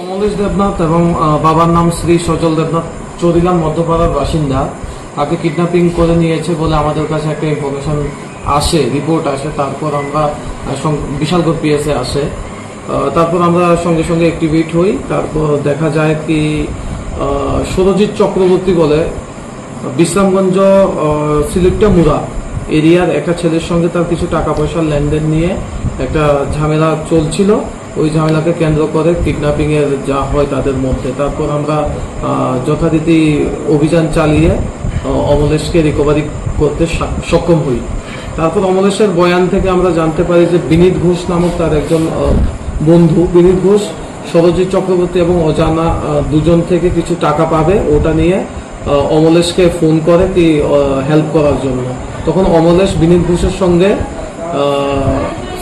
অমলেশ দেবনাথ এবং বাবার নাম শ্রী সজল দেবনাথ। চৌরিলাম মধ্যপাড়ার বাসিন্দা। তাকে কিডন্যাপিং করে নিয়েছে বলে আমাদের কাছে একটা ইনফরমেশন আসে রিপোর্ট আসে। তারপর আমরা বিশালগড় পিএসএ আসে। তারপর আমরা সঙ্গে সঙ্গে অ্যাক্টিভেট হই। তারপর দেখা যায় কি সুরজিৎ চক্রবর্তী বলে বিশ্রামগঞ্জ সিলেক্টা মুরা এরিয়ার একটা ছেলের সঙ্গে তার কিছু টাকা পয়সার লেনদেন নিয়ে একটা ঝামেলা চলছিল। ওই ঝামেলাকে কেন্দ্র করে কিডন্যাপিং এর যা হয় তাদের মধ্যে। তারপর আমরা যথারীতি অভিযান চালিয়ে অমলেশকে রিকভারি করতে সক্ষম হই। তারপর অমলেশের বয়ান থেকে আমরা জানতে পারি যে বিনীত ঘোষ নামক তার একজন বন্ধু, বিনীত ঘোষ, সরজিৎ চক্রবর্তী এবং অজানা দুজন থেকে কিছু টাকা পাবে ওটা নিয়ে অমলেশকে ফোন করে কি হেল্প করার জন্য। তখন অমলেশ বিনীত ঘোষের সঙ্গে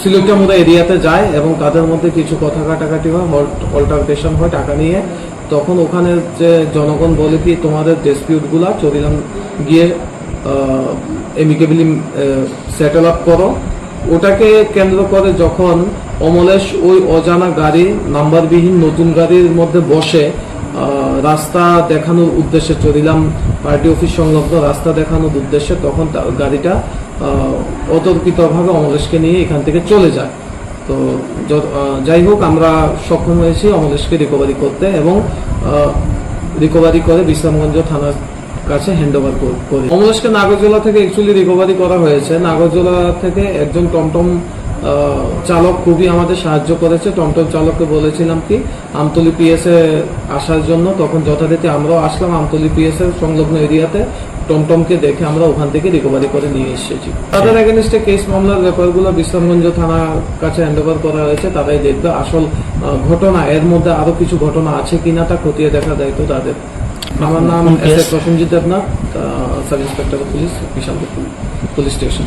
সিলেক্টামুদা এরিয়াতে যায় এবং তাদের মধ্যে কিছু কথা কাটাকাটি হয় অল্টারটেশন হয় টাকা নিয়ে। তখন ওখানে যে জনগণ বলে কি, তোমাদের ডিসপিউটগুলা চরিলাম গিয়ে এমিকেবলি সেটেল আপ করো। ওটাকে কেন্দ্র করে যখন অমলেশ ওই অজানা গাড়ি, নাম্বারবিহীন নতুন গাড়ির মধ্যে বসে রাস্তা দেখানোর উদ্দেশ্যে চলিলাম, পার্টি অফিস সংলগ্ন রাস্তা দেখানোর উদ্দেশ্যে, তখন গাড়িটা অতর্কিতভাবে অমলেশকে নিয়ে এখান থেকে চলে যায়। তো যাই হোক, আমরা সক্ষম হয়েছি অমলেশকে রিকভারি করতে এবং রিকভারি করে বিশ্রামগঞ্জ থানার কাছে হ্যান্ড ওভার করি। অমলেশকে নাগরজোলা থেকে অ্যাকচুয়ালি রিকভারি করা হয়েছে। নাগরজোলা থেকে একজন টমটম চালক খুবই আমাদের সাহায্য করেছে। টমটম চালককে বলেছিলাম কি আমতলি পিএস আসার জন্য তখন যথারীতি আমরাও আসলাম আমতলি পিএস এর সংলগ্ন এরিয়াতে। টমটমকে দেখে আমরা ওখান থেকে রিকভারি করে নিয়ে এসেছি। তাদের এগেনস্টে কেস মামলার ব্যাপারগুলো বিশ্রামগঞ্জ থানার কাছে হ্যান্ড করা হয়েছে। তারাই দেখবে আসল ঘটনা। এর মধ্যে আরও কিছু ঘটনা আছে কিনা তা খতিয়ে দেখা দায়িত্ব তাদের। আমার নাম S A Prosenjit Debnath sub inspector police Bishalpur police station.